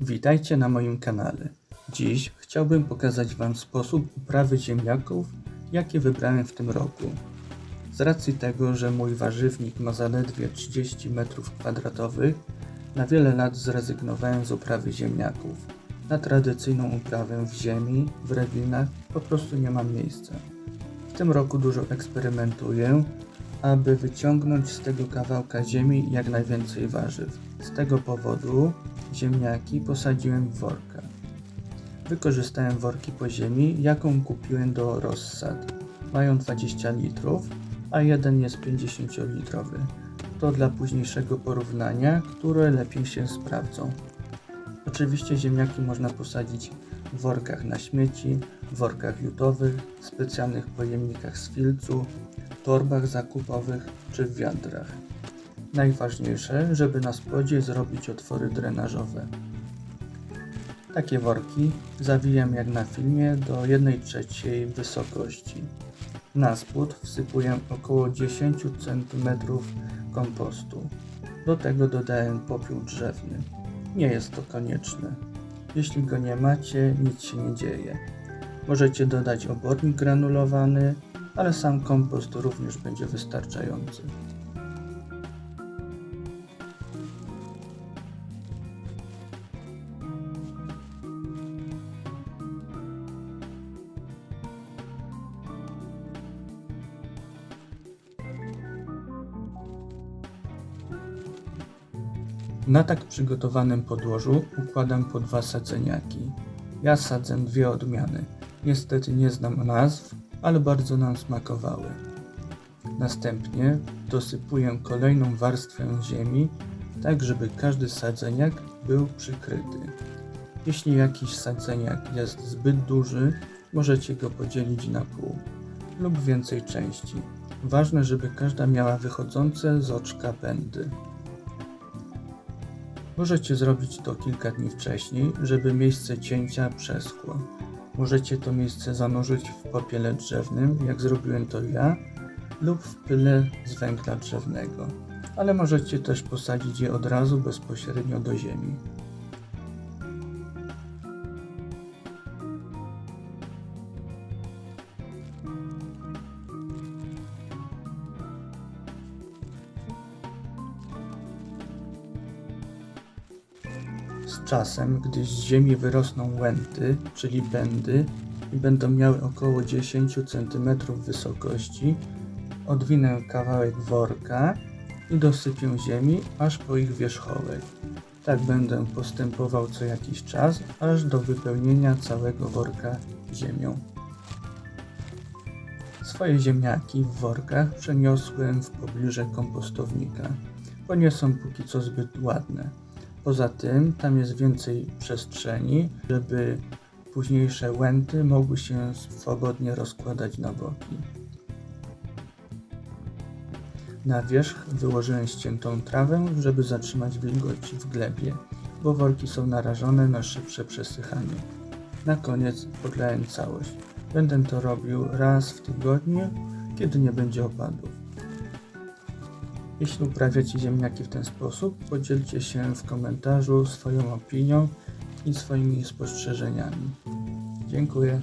Witajcie na moim kanale. Dziś chciałbym pokazać Wam sposób uprawy ziemniaków, jakie wybrałem w tym roku. Z racji tego, że mój warzywnik ma zaledwie 30 m2, na wiele lat zrezygnowałem z uprawy ziemniaków. Na tradycyjną uprawę w ziemi, w rewinach po prostu nie mam miejsca. W tym roku dużo eksperymentuję, aby wyciągnąć z tego kawałka ziemi jak najwięcej warzyw. Z tego powodu ziemniaki posadziłem w workach. Wykorzystałem worki po ziemi, jaką kupiłem do rozsad. Mają 20 litrów, a jeden jest 50 litrowy. To dla późniejszego porównania, które lepiej się sprawdzą. Oczywiście ziemniaki można posadzić w workach na śmieci, workach jutowych, specjalnych pojemnikach z filcu, torbach zakupowych czy w wiadrach. Najważniejsze, żeby na spodzie zrobić otwory drenażowe. Takie worki zawijam jak na filmie do 1 trzeciej wysokości. Na spód wsypuję około 10 cm kompostu. Do tego dodałem popiół drzewny. Nie jest to konieczne. Jeśli go nie macie, nic się nie dzieje. Możecie dodać obornik granulowany, ale sam kompost również będzie wystarczający. Na tak przygotowanym podłożu układam po dwa sadzeniaki. Ja sadzę dwie odmiany. Niestety nie znam nazw, ale bardzo nam smakowały. Następnie dosypuję kolejną warstwę ziemi, tak żeby każdy sadzeniak był przykryty. Jeśli jakiś sadzeniak jest zbyt duży, możecie go podzielić na pół lub więcej części. Ważne, żeby każda miała wychodzące z oczka pędy. Możecie zrobić to kilka dni wcześniej, żeby miejsce cięcia przeschło. Możecie to miejsce zanurzyć w popiele drzewnym, jak zrobiłem to ja, lub w pyle z węgla drzewnego, ale możecie też posadzić je od razu bezpośrednio do ziemi. Z czasem, gdy z ziemi wyrosną łęty, czyli będy, i będą miały około 10 cm wysokości, odwinę kawałek worka i dosypię ziemi aż po ich wierzchołek. Tak będę postępował co jakiś czas, aż do wypełnienia całego worka ziemią. Swoje ziemniaki w workach przeniosłem w pobliże kompostownika, bo nie są póki co zbyt ładne. Poza tym tam jest więcej przestrzeni, żeby późniejsze łęty mogły się swobodnie rozkładać na boki. Na wierzch wyłożyłem ściętą trawę, żeby zatrzymać wilgoć w glebie, bo worki są narażone na szybsze przesychanie. Na koniec podlałem całość. Będę to robił raz w tygodniu, kiedy nie będzie opadów. Jeśli uprawiacie ziemniaki w ten sposób, podzielcie się w komentarzu swoją opinią i swoimi spostrzeżeniami. Dziękuję.